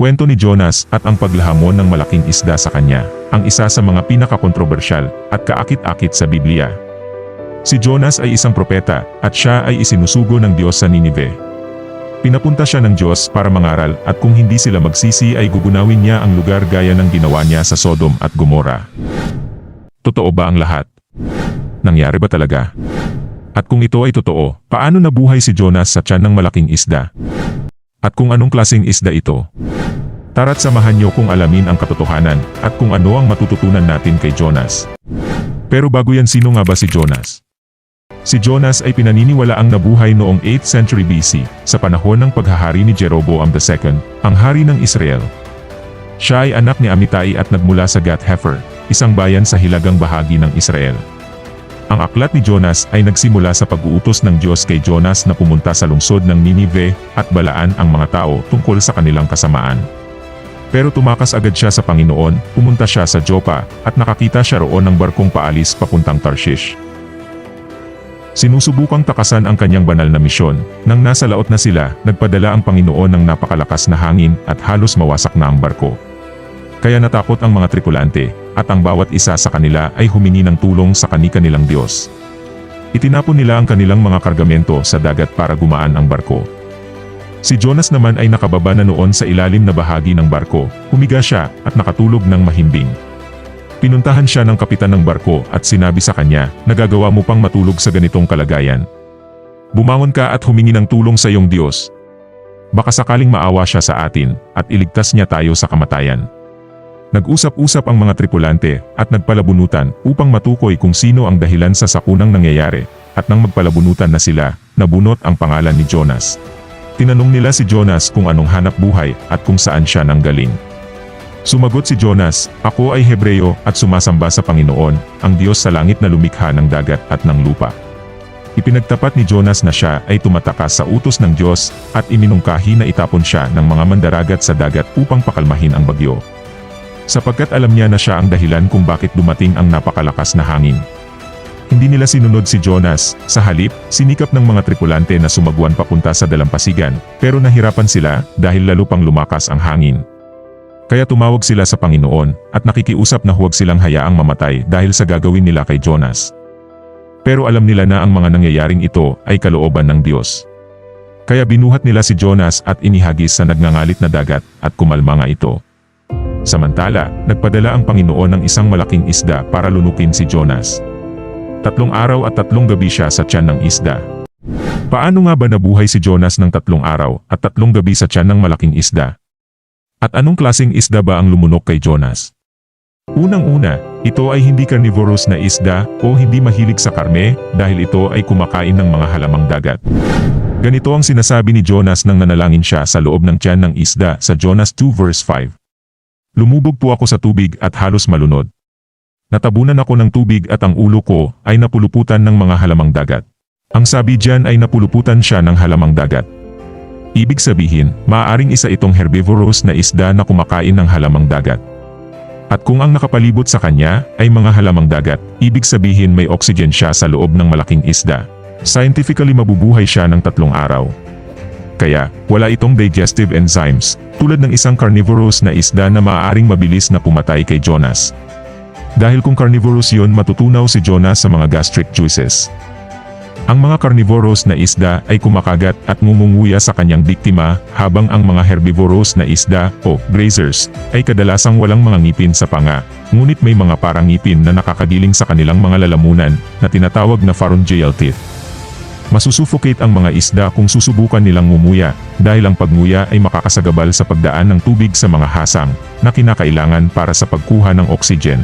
kwento ni Jonas at ang paglahamon ng malaking isda sa kanya, ang isa sa mga pinakakontrobersyal at kaakit-akit sa Biblia. Si Jonas ay isang propeta at siya ay isinusugo ng Diyos sa Ninive. Pinapunta siya ng Diyos para mangaral at kung hindi sila magsisi ay gugunawin niya ang lugar gaya ng ginawa niya sa Sodom at Gomora. Totoo ba ang lahat? Nangyari ba talaga? At kung ito ay totoo, paano nabuhay si Jonas sa tiyan ng malaking isda? At kung anong klaseng isda ito? Tara't samahan niyo kung alamin ang katotohanan at kung ano ang matututunan natin kay Jonas. Pero bago yan sino nga ba si Jonas? Si Jonas ay pinaniniwala ang nabuhay noong 8th century BC, sa panahon ng paghahari ni Jeroboam II, ang hari ng Israel. Siya ay anak ni Amitai at nagmula sa Gath-Hefer, isang bayan sa hilagang bahagi ng Israel. Ang aklat ni Jonas ay nagsimula sa pag-uutos ng Diyos kay Jonas na pumunta sa lungsod ng Ninive at balaan ang mga tao tungkol sa kanilang kasamaan. Pero tumakas agad siya sa Panginoon, pumunta siya sa Joppa, at nakakita siya roon ng barkong paalis papuntang Tarshish. Sinusubukang takasan ang kanyang banal na misyon. Nang nasa laot na sila, nagpadala ang Panginoon ng napakalakas na hangin at halos mawasak na ang barko. Kaya natakot ang mga tripulante, at ang bawat isa sa kanila ay humingi ng tulong sa kani-kanilang Diyos. Itinapon nila ang kanilang mga kargamento sa dagat para gumaan ang barko. Si Jonas naman ay nakababa na noon sa ilalim na bahagi ng barko, humiga siya at nakatulog ng mahimbing. Pinuntahan siya ng kapitan ng barko at sinabi sa kanya, nagagawa mo pang matulog sa ganitong kalagayan. Bumangon ka at humingi ng tulong sa iyong Diyos. Baka sakaling maawa siya sa atin at iligtas niya tayo sa kamatayan. Nag-usap-usap ang mga tripulante at nagpalabunutan upang matukoy kung sino ang dahilan sa sakunang nangyayari at nang magpalabunutan na sila, nabunot ang pangalan ni Jonas. Tinanong nila si Jonas kung anong hanap buhay at kung saan siya nanggaling. Sumagot si Jonas, Ako ay Hebreo at sumasamba sa Panginoon, ang Diyos sa langit na lumikha ng dagat at ng lupa. Ipinagtapat ni Jonas na siya ay tumatakas sa utos ng Diyos at iminungkahi na itapon siya ng mga mandaragat sa dagat upang pakalmahin ang bagyo. Sapagkat alam niya na siya ang dahilan kung bakit dumating ang napakalakas na hangin. Hindi nila sinunod si Jonas, sa halip, sinikap ng mga tripulante na sumagwan papunta sa dalampasigan, pero nahirapan sila dahil lalo pang lumakas ang hangin. Kaya tumawag sila sa Panginoon at nakikiusap na huwag silang hayaang mamatay dahil sa gagawin nila kay Jonas. Pero alam nila na ang mga nangyayaring ito ay kalooban ng Diyos. Kaya binuhat nila si Jonas at inihagis sa nagngangalit na dagat at kumalma nga ito. Samantala, nagpadala ang Panginoon ng isang malaking isda para lunukin si Jonas. Tatlong araw at tatlong gabi siya sa tiyan ng isda. Paano nga ba nabuhay si Jonas ng tatlong araw at tatlong gabi sa tiyan ng malaking isda? At anong klaseng isda ba ang lumunok kay Jonas? Unang-una, ito ay hindi carnivorous na isda o hindi mahilig sa karne dahil ito ay kumakain ng mga halamang dagat. Ganito ang sinasabi ni Jonas nang nanalangin siya sa loob ng tiyan ng isda sa Jonas 2 verse 5. Lumubog po ako sa tubig at halos malunod. Natabunan ako ng tubig at ang ulo ko ay napuluputan ng mga halamang dagat. Ang sabi diyan ay napuluputan siya ng halamang dagat. Ibig sabihin, maaaring isa itong herbivorous na isda na kumakain ng halamang dagat. At kung ang nakapalibot sa kanya ay mga halamang dagat, ibig sabihin may oxygen siya sa loob ng malaking isda. Scientifically mabubuhay siya ng tatlong araw. Kaya, wala itong digestive enzymes, tulad ng isang carnivorous na isda na maaaring mabilis na pumatay kay Jonas. Dahil kung carnivorous yun matutunaw si Jonas sa mga gastric juices. Ang mga carnivorous na isda ay kumakagat at ngumunguya sa kanyang biktima habang ang mga herbivorous na isda o grazers ay kadalasang walang mga ngipin sa panga, ngunit may mga parang ngipin na nakakagiling sa kanilang mga lalamunan na tinatawag na pharyngeal teeth. Masusuffocate ang mga isda kung susubukan nilang ngumuya dahil ang pagnguya ay makakasagabal sa pagdaan ng tubig sa mga hasang na kinakailangan para sa pagkuha ng oxygen.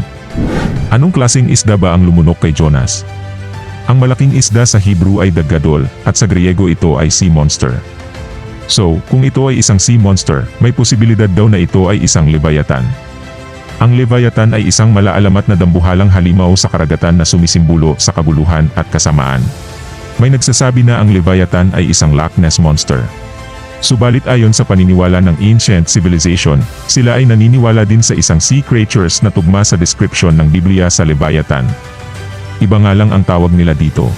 Anong klaseng isda ba ang lumunok kay Jonas? Ang malaking isda sa Hebrew ay daggadol, at sa Griego ito ay sea monster. So, kung ito ay isang sea monster, may posibilidad daw na ito ay isang leviathan. Ang leviathan ay isang malaalamat na dambuhalang halimaw sa karagatan na sumisimbolo sa kaguluhan at kasamaan. May nagsasabi na ang leviathan ay isang Loch Ness monster. Subalit ayon sa paniniwala ng ancient civilization, sila ay naniniwala din sa isang sea creatures na tugma sa description ng Biblia sa leviathan. Iba nga lang ang tawag nila dito.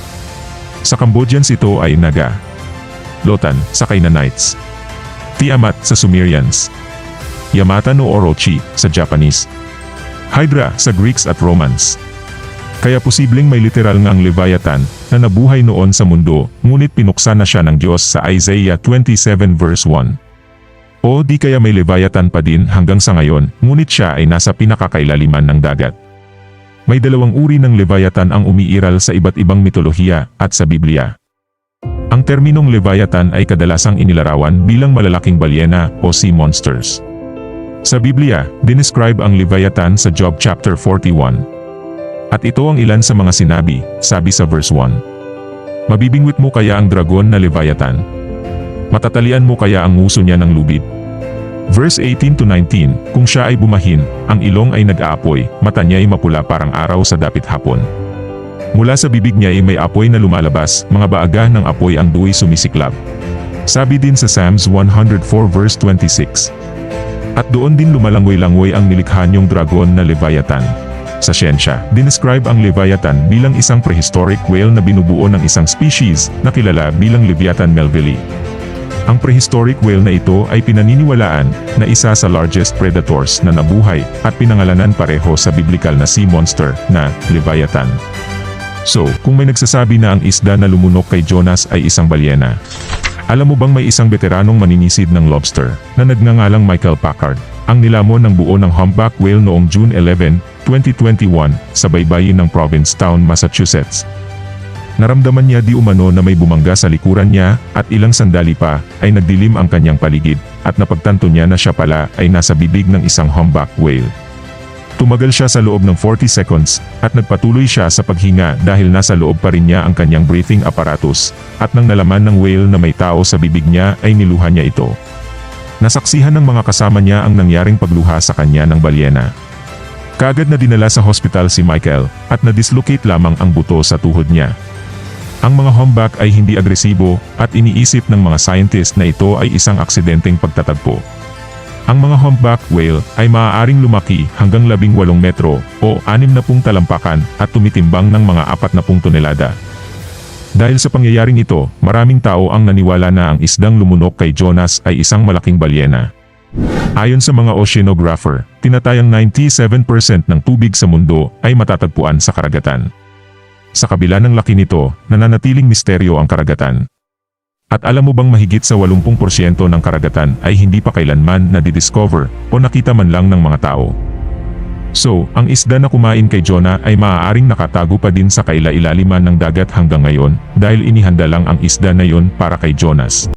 Sa Cambodians ito ay Naga. Lotan, sa Canaanites. Tiamat sa Sumerians. Yamata no Orochi sa Japanese, Hydra sa Greeks at Romans. Kaya posibleng may literal nga ang Leviathan na nabuhay noon sa mundo, ngunit pinuksan na siya ng Diyos sa Isaiah 27 verse 1. O di kaya may Leviathan pa din hanggang sa ngayon, ngunit siya ay nasa pinakakailaliman ng dagat. May dalawang uri ng Leviathan ang umiiral sa iba't ibang mitolohiya at sa Biblia. Ang terminong Leviathan ay kadalasang inilarawan bilang malalaking balyena o sea monsters. Sa Biblia, dinescribe ang Leviathan sa Job chapter 41. At ito ang ilan sa mga sinabi, sabi sa verse 1. Mabibingwit mo kaya ang dragon na Leviathan? Matatalian mo kaya ang nguso niya ng lubid? Verse 18 to 19, Kung siya ay bumahin, ang ilong ay nag-aapoy, mata niya ay mapula parang araw sa dapit hapon. Mula sa bibig niya ay may apoy na lumalabas, mga baaga ng apoy ang duwi sumisiklab. Sabi din sa Psalms 104 verse 26. At doon din lumalangoy-langoy ang nilikha niyong dragon na Leviathan. Sa siyensya, dinescribe ang Leviathan bilang isang prehistoric whale na binubuo ng isang species na kilala bilang Leviathan melvillei. Ang prehistoric whale na ito ay pinaniniwalaan na isa sa largest predators na nabuhay at pinangalanan pareho sa biblical na sea monster na Leviathan. So, kung may nagsasabi na ang isda na lumunok kay Jonas ay isang balyena, alam mo bang may isang veteranong maninisid ng lobster na nagngangalang Michael Packard ang nilamon ng buo ng humpback whale noong June 11, 2021 sa baybayin ng Provincetown, Massachusetts. Naramdaman niya di umano na may bumangga sa likuran niya at ilang sandali pa ay nagdilim ang kanyang paligid at napagtanto niya na siya pala ay nasa bibig ng isang humpback whale. Tumagal siya sa loob ng 40 seconds at nagpatuloy siya sa paghinga dahil nasa loob pa rin niya ang kanyang breathing apparatus at nang nalaman ng whale na may tao sa bibig niya ay niluha niya ito. Nasaksihan ng mga kasama niya ang nangyaring pagluha sa kanya ng balyena. Kaagad na dinala sa hospital si Michael at na-dislocate lamang ang buto sa tuhod niya. Ang mga humpback ay hindi agresibo at iniisip ng mga scientist na ito ay isang aksidenteng pagtatagpo. Ang mga humpback whale ay maaaring lumaki hanggang 18 metro o 60 talampakan at tumitimbang ng mga 40 tonelada. Dahil sa pangyayaring ito, maraming tao ang naniwala na ang isdang lumunok kay Jonas ay isang malaking balyena. Ayon sa mga oceanographer, tinatayang 97% ng tubig sa mundo ay matatagpuan sa karagatan. Sa kabila ng laki nito, nananatiling misteryo ang karagatan. At alam mo bang mahigit sa 80% ng karagatan ay hindi pa kailanman na-discover o nakita man lang ng mga tao. So, ang isda na kumain kay Jonah ay maaaring nakatago pa din sa kaila-ilaliman ng dagat hanggang ngayon dahil inihanda lang ang isda na yon para kay Jonas.